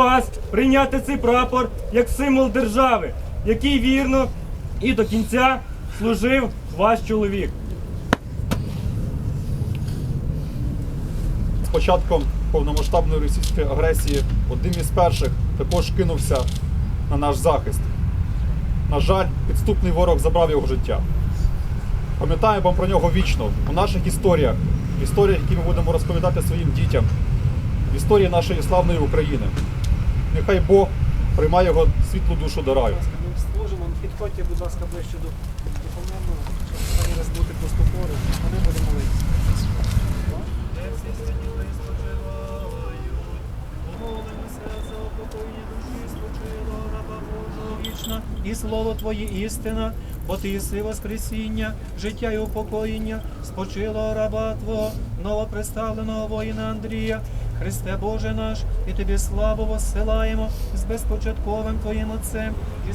вас прийняти цей прапор як символ держави, який вірно і до кінця служив ваш чоловік. З початком повномасштабної російської агресії одним із перших також кинувся на наш захист. На жаль, підступний ворог забрав його життя. Пам'ятаємо про нього вічно у наших історіях, в історіях, які ми будемо розповідати своїм дітям, в історії нашої славної України. Нехай Бог приймає його світлу душу до раю. Ми служимо. Підходьте, будь ласка, ближче до допомоги, щоб останній раз бути просто поруч. Вони будемо молитися. Вічна, і слово Твоє істина, бо ти єси Воскресіння, життя і упокоєння, спочило раба Твого, новоприставленого воїна Андрія. Христе Боже наш, і тобі славу воссилаємо з безпочатковим Твоїм Отцем, і.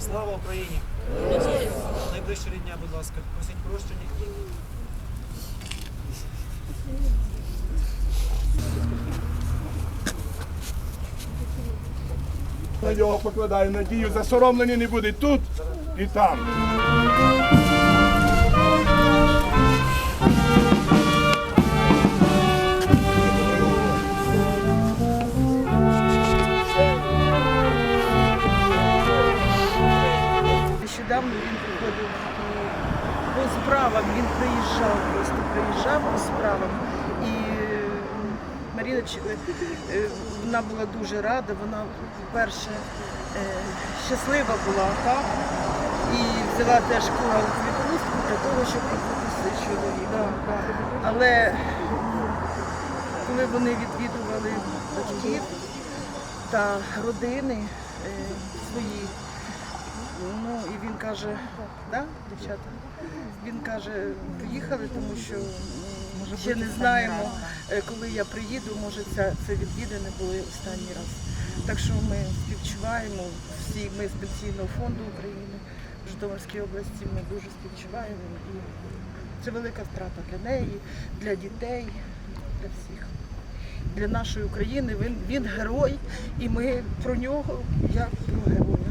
Слава Україні! Найближче рідня, будь ласка, просіть прощення. На нього покладаю надію, засоромлені не буде тут і там. Нещодавно він приходив по справам, він приїжджав, просто приїжджав по справам. І е, е, вона була дуже рада, вона, по-перше, е, щаслива була, так? І взяла теж куралку відпустку для того, щоб відпустити чоловіка. Але коли вони відвідували батьків та родини свої, Ну і він каже, да, дівчата? Він каже, поїхали, тому що м, ще не знаємо, е, коли я приїду, може це, це відвідини були останній раз. Так що ми співчуваємо всі, ми з Пенсійного фонду України в Житомирській області, ми дуже співчуваємо. І це велика втрата для неї, для дітей, для всіх. Для нашої України він, він герой, і ми про нього як про героя.